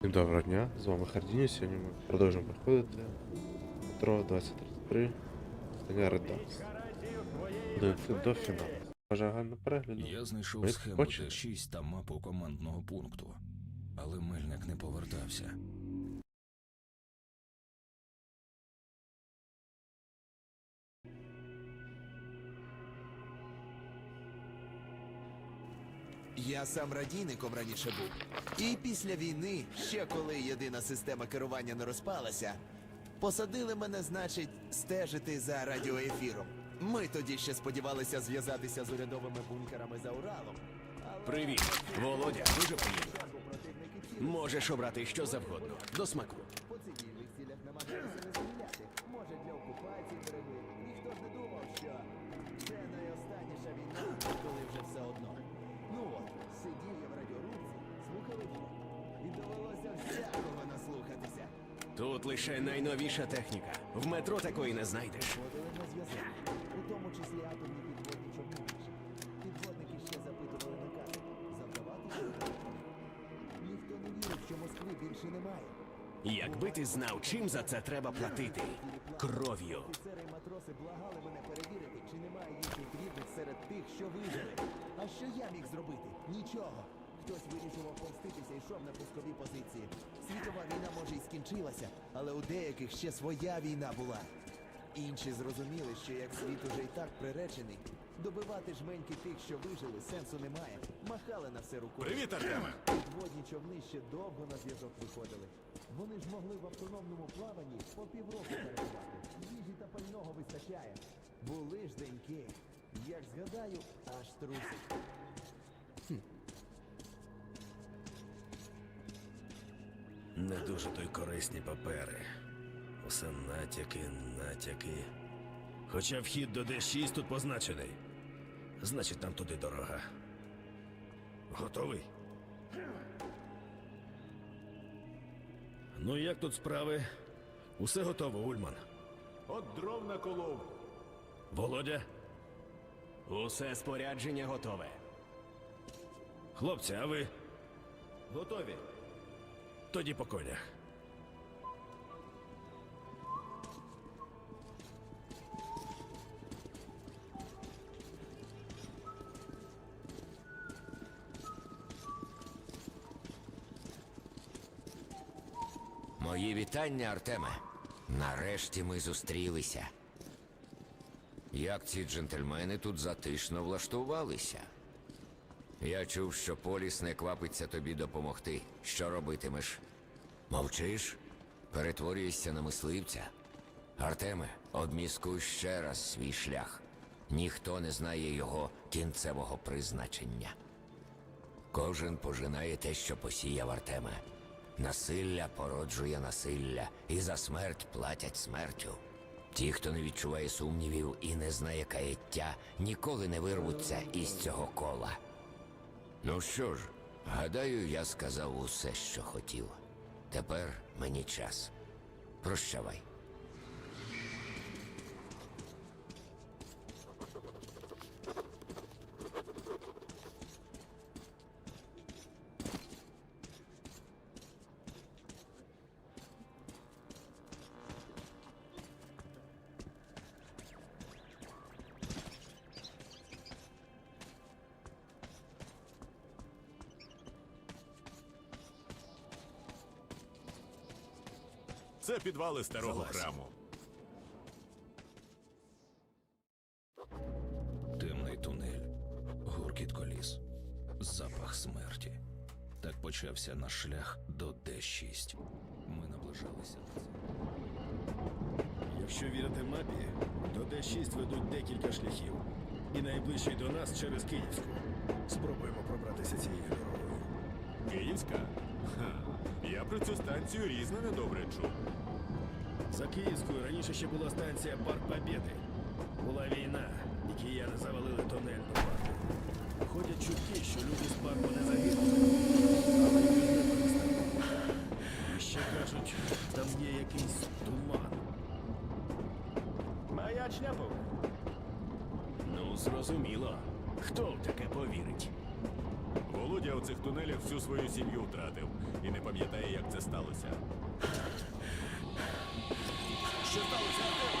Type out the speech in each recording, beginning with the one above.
Всім Доброго дня, з вами Хардіні. Сьогодні ми продовжуємо проходити метро 2033 стання Редакс. До, фіналу. Може гарного перегляду. Я знайшов ми схему хочете? Т6 та мапу командного пункту, але мельник не повертався. Я сам радійником раніше був. І після війни, ще коли єдина система керування не розпалася, посадили мене, значить, стежити за радіоефіром. Ми тоді ще сподівалися зв'язатися з урядовими бункерами за Уралом. Але Привіт, Володя, дуже приємно. Можеш обрати що завгодно. До смаку. Тут лише найновіша техніка. В метро такої не знайдеш. На зв'язок, у тому числі атомні підводні човни. Підводники ще запитували накази. Завдавати ударів. Ніхто не вірить, що Москви більше немає. Якби ти знав, чим за це треба платити. Кров'ю. Офіцери і матроси благали мене перевірити, чи немає їхніх рідних серед тих, що вижили. А що я міг зробити? Нічого. Хтось вирішував помститися і йшов на пускові позиції. Світова скінчилася, але у деяких ще своя війна була. Інші зрозуміли, що як світ уже і так приречений, добивати жменьки тих, що вижили, сенсу немає. Махали на все рукою. Привіт, Артеме! Підводні човни ще довго на зв'язок виходили. Вони ж могли в автономному плаванні по півроку перебувати. Їжі та пального вистачає. Були ж деньки. Як згадаю, аж трусить. Не дуже то й корисні папери. Усе натяки, натяки. Хоча вхід до Д6 тут позначений. Значить, нам туди дорога. Готовий? Ну, як тут справи? Усе готово, Ульман. От дров наколов. Володя? Усе спорядження готове. Хлопці, а ви? Готові. Тоді по конях. Мої вітання, Артеме. Нарешті ми зустрілися. Як ці джентльмени тут затишно влаштувалися? Я чув, що Поліс не квапиться тобі допомогти. Що робитимеш? Мовчиш? Перетворюєшся на мисливця? Артеме, обміскуй ще раз свій шлях. Ніхто не знає його кінцевого призначення. Кожен пожинає те, що посіяв Артеме. Насилля породжує насилля, і за смерть платять смертю. Ті, хто не відчуває сумнівів і не знає каяття, ніколи не вирвуться із цього кола. Ну що ж, гадаю, я сказав усе, що хотів. Тепер мені час. Прощавай. Підвали старого Залазь. храму. Темний тунель, гуркіт коліс, запах смерті. Так почався наш шлях до Д6. Ми наближалися до цього. Якщо вірити мапі, до Д6 ведуть декілька шляхів. І найближчий до нас через Київську. Спробуємо пробратися цією дорогою. Київська? Ха. Я про цю станцію різне недобре чув. За Київською раніше ще була станція Парк Побєди. Була війна, і кияни завалили тунель до парку. Ходять чутки, що люди з парку не загинули. Але не. І ще кажуть, там є якийсь туман. Маячня був. Ну, зрозуміло. Хто в таке повірить? Володя у цих тунелях всю свою сім'ю втратив і не пам'ятає, як це сталося. Що сталося, Артеме? Гей,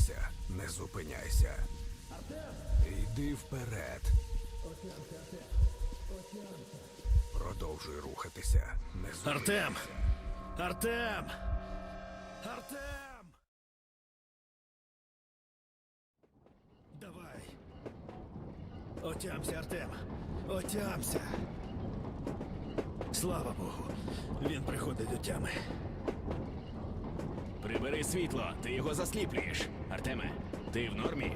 Рухатися, не зупиняйся. Йди вперед. Продовжуй рухатися, не зупиняйся. Артем! Артем! Артем! Давай. Отямся, Артем. Отямся. Слава Богу. Він приходить до тями. Прибери світло, ти його засліплюєш. Артеме, ти в нормі?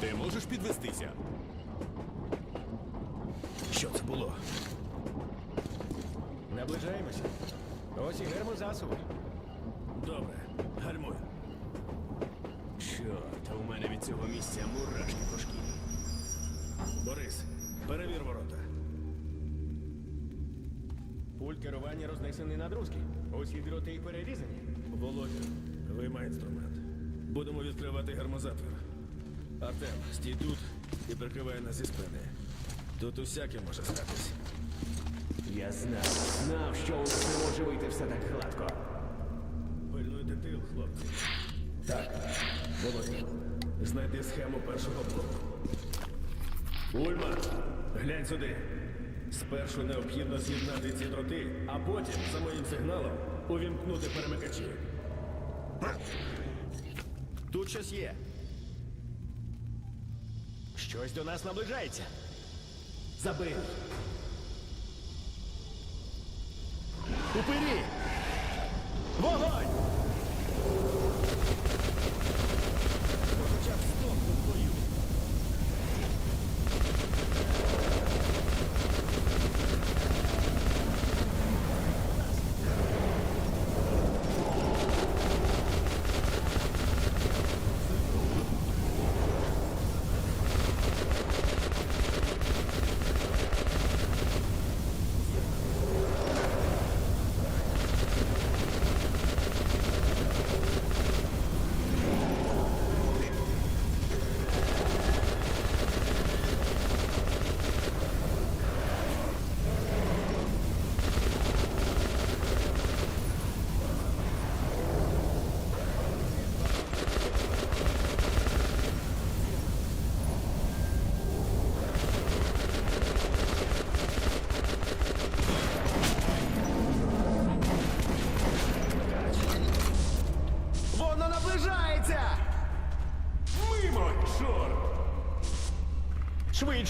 Ти можеш підвестися? Що це було? Наближаємося. Ось і гермо. Добре, гальмуй. Чорт, у мене від цього місця мурашки по шкірі. Борис, перевір ворота. Пульт керування рознесений на друзки. Усі дроти й перерізані. Володя, виймай інструмент. Будемо відкривати гермозатвір. Артем, стій тут і прикривай нас зі спини. Тут усяке може статись. Я знав, знав, що у нас не може вийти все так гладко. Пильнуйте тил, хлопці. Так, Володя, знайди схему першого блоку. Ульма, глянь сюди. Спершу необхідно з'єднати ці дроти, а потім, за моїм сигналом, увімкнути перемикачі. Тут щось є. Щось до нас наближається. Забий. Упирі! Вогонь!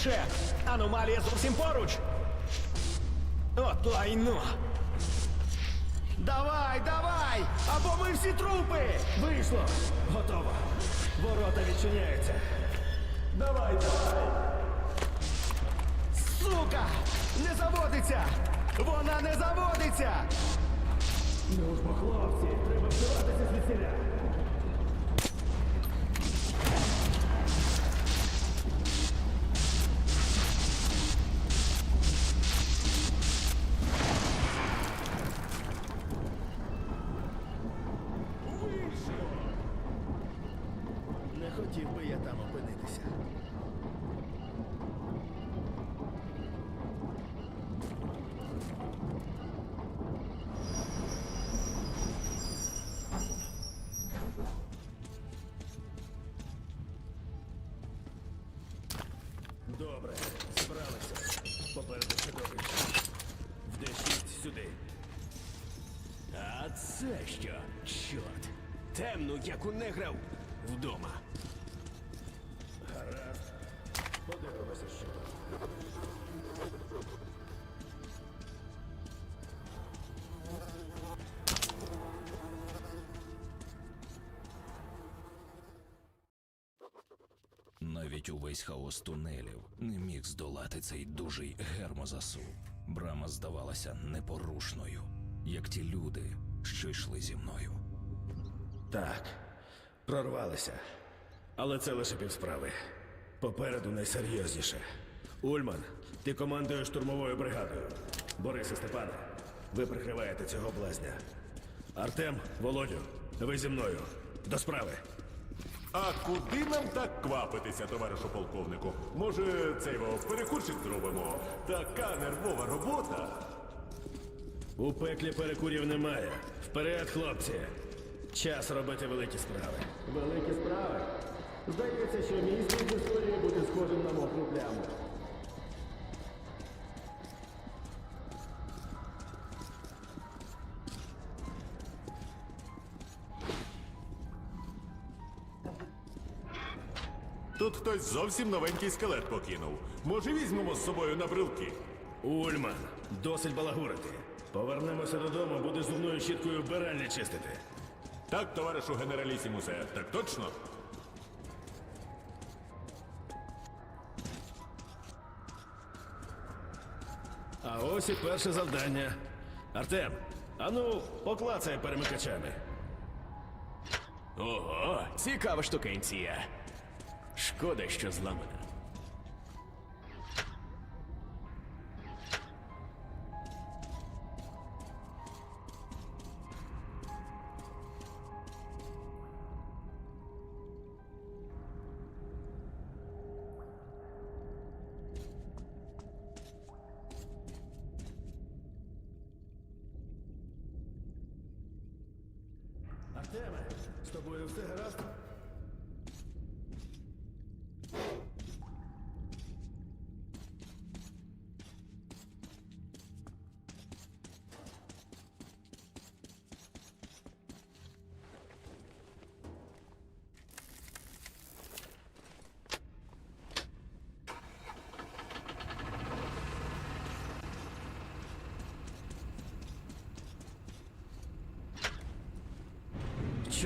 Швидше! Аномалія зовсім поруч! От лайно! Давай, давай! Або ми всі трупи! Вийшло! Готово! Ворота відчиняються! Давай, давай! Сука! Не заводиться! Вона не заводиться! Ну ж бо, хлопці, треба вбиватися звідсіля! Хотів би я там опинитися. Добре, справилися. Попереду ще добре. В Д6 сюди. А це що? Чорт! Темно, як у неграв навіть увесь хаос тунелів не міг здолати цей дужий гермозасув. Брама здавалася непорушною, як ті люди, що йшли зі мною. Так, прорвалися. Але це лише півсправи. Попереду найсерйозніше. Ульман, ти командуєш штурмовою бригадою. Борис і Степане, ви прикриваєте цього блазня. Артем, Володю, ви зі мною. До справи. А куди нам так квапитися, товаришу полковнику? Може, цей його перекурчик зробимо? Така нервова робота. У пеклі перекурів немає. Вперед, хлопці! Час робити великі справи. Великі справи? Здається, що мій слід з історії буде схожим на мокру пляму. Тут хтось зовсім новенький скелет покинув. Може, візьмемо з собою на брилки? Ульман, досить балагурити. Повернемося додому, буде зубною щіткою вбиральні чистити. Так, товаришу генералісімусе, так точно? А ось і перше завдання. Артем, ану, поклацай перемикачами. Ого, цікава штукенція. Шкода, що зламана. Артеме, з тобою все гаразд?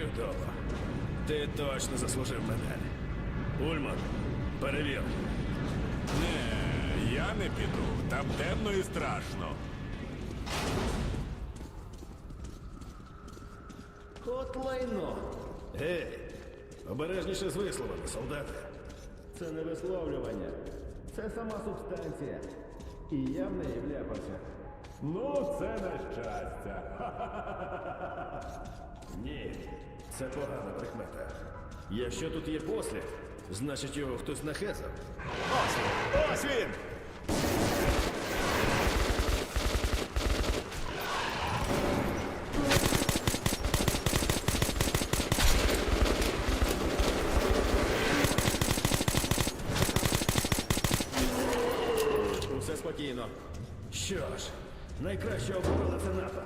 Чудово. Ти точно заслужив медаль. Ульман, перевір. Не, я не піду. Там темно і страшно. От лайно. Гей, обережніше з висловами, солдати. Це не висловлювання. Це сама субстанція. І я в неї вляпався. Ну, це на щастя. Ні, це погана прикмета. Якщо тут є послід, значить його хтось нахезав. Він! Ось він! Усе спокійно. Що ж, найкраще оборона це напад.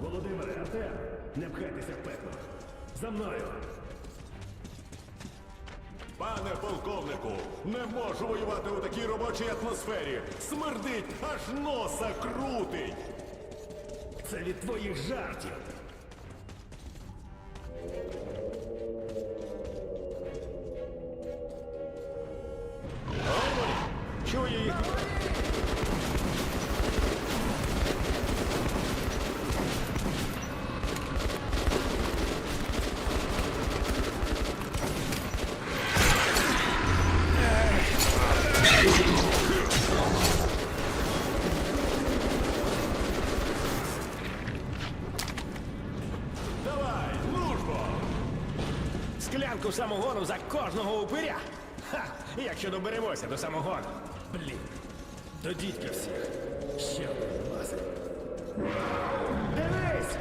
Володимире, Артем, не пхайтеся в пекло. За мною. Пане полковнику, не можу воювати у такій робочій атмосфері. Смердить, аж носа крутить. Це від твоїх жартів. Склянку самогону за кожного упиря. Ха! Якщо доберемося до самогону. Блін. До дідька всіх. Ще лазер. Дивись!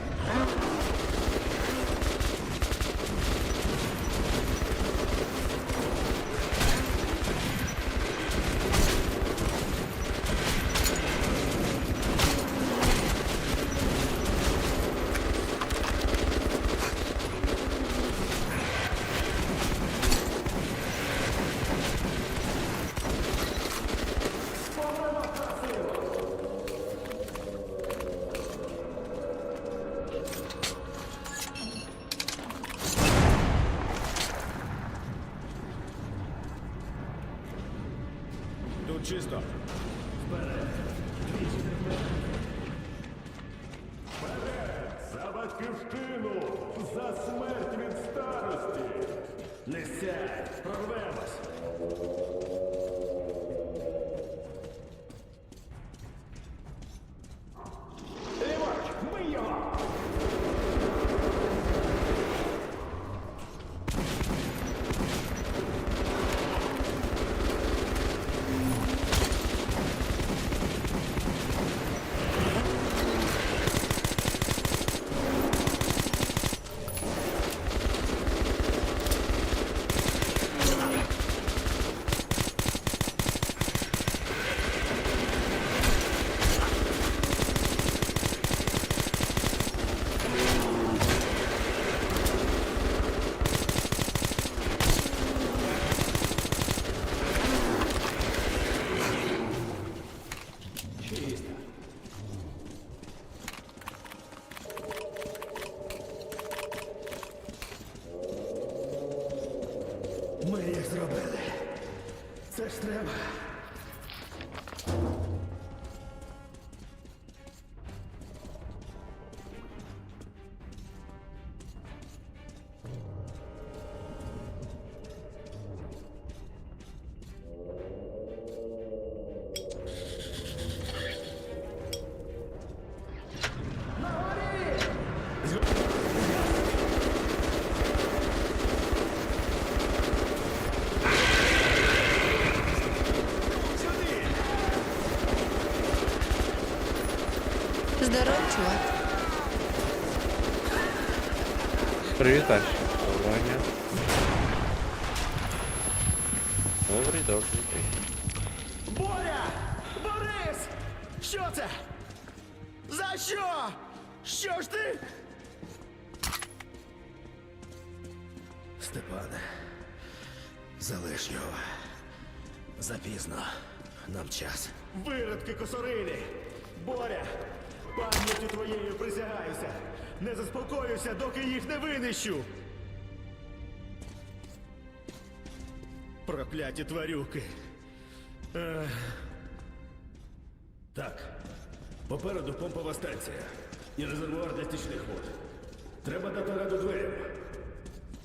Стоп. За батьківщину! За смерть від старості! Не сядь, прорвемось. Здоров, чувак. Привіт, Ваня. Добрий, добрий день. Боря! Борис! Що це? За що? Що ж ти? Степане, залиш його. Запізно. Нам час. Виродки косорилі! Боря! Пам'яттю твоєю присягаюся! Не заспокоюся, доки їх не винищу! Прокляті тварюки! Ех. Так. Попереду помпова станція і резервуар для стічних вод. Треба дати раду дверям.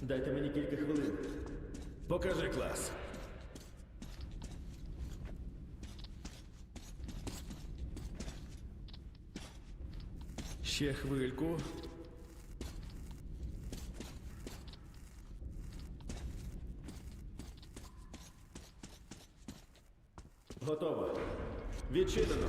Дайте мені кілька хвилин. Покажи клас. Ще хвильку. Готово. Відчинено.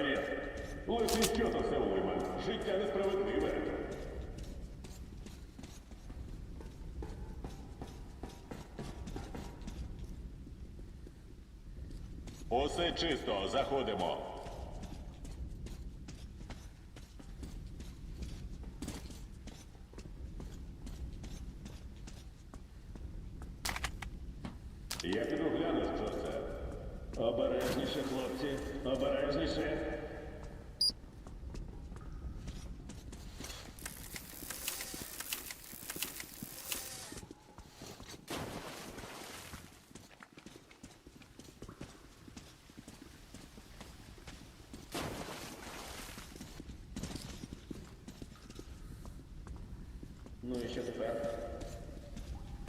Перевір. Лише що то все, Ульман? Життя несправедливе. Усе чисто, заходимо. Я піду гляну, що це. Обережніше, хлопці. Обережніше.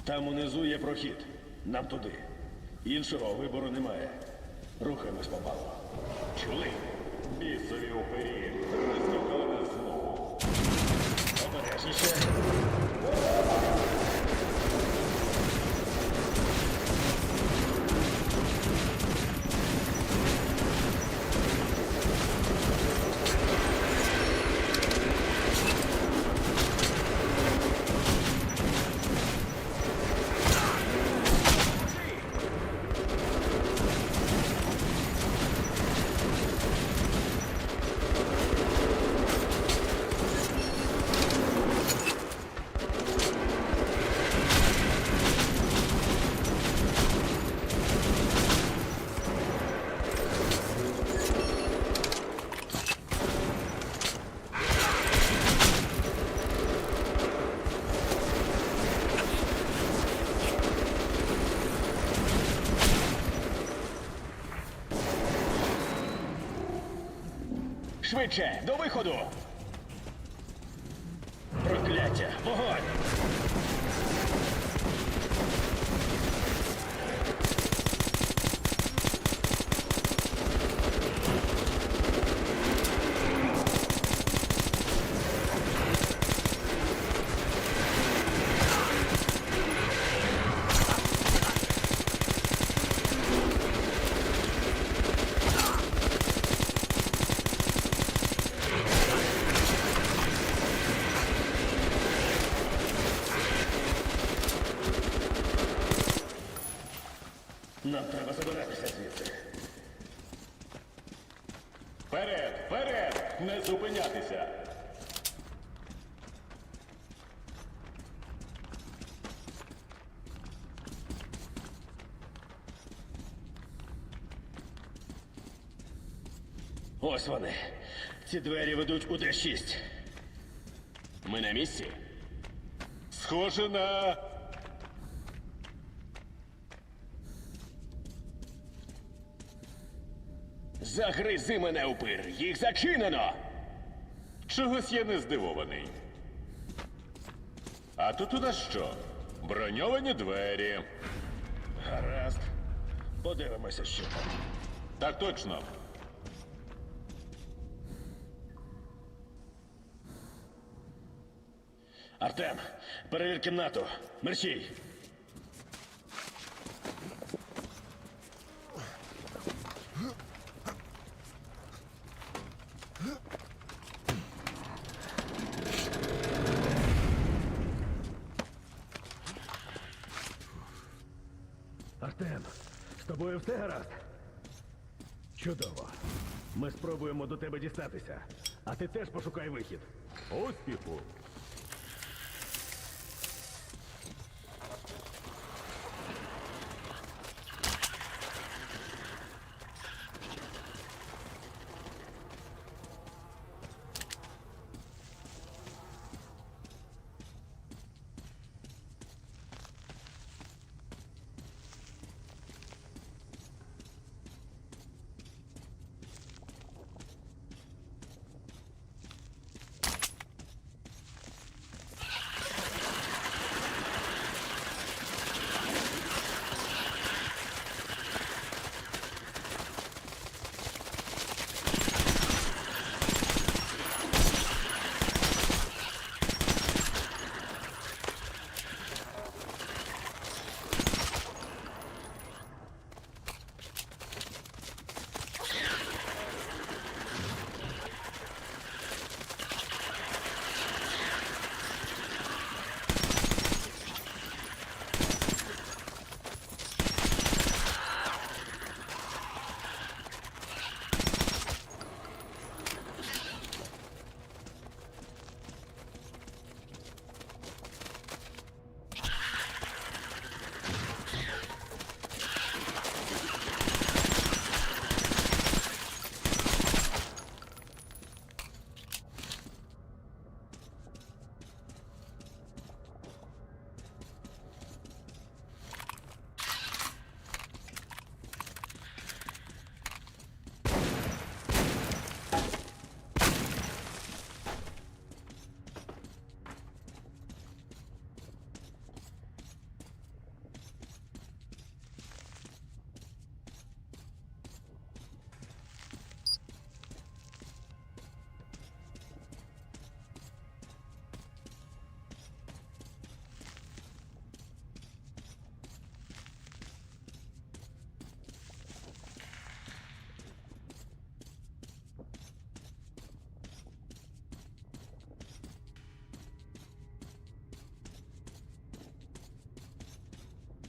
Там унизу є прохід. Нам туди. Іншого вибору немає. Рухаємось попало. Чули? Бісові упері. Розтікали знову. Обережніше. Швидше, до виходу! Прокляття! Вогонь! Треба забиратися звідси. Вперед, вперед! Не зупинятися! Ось вони. Ці двері ведуть у Д6. Ми на місці? Схоже на. Загризи мене упир! Їх зачинено! Чогось я не здивований. А тут у нас що? Броньовані двері. Гаразд. Подивимося, що там. Так точно. Артем, перевір кімнату. Мерщій. Артем, з тобою все гаразд? Чудово. Ми спробуємо до тебе дістатися. А ти теж пошукай вихід. Успіху.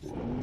death.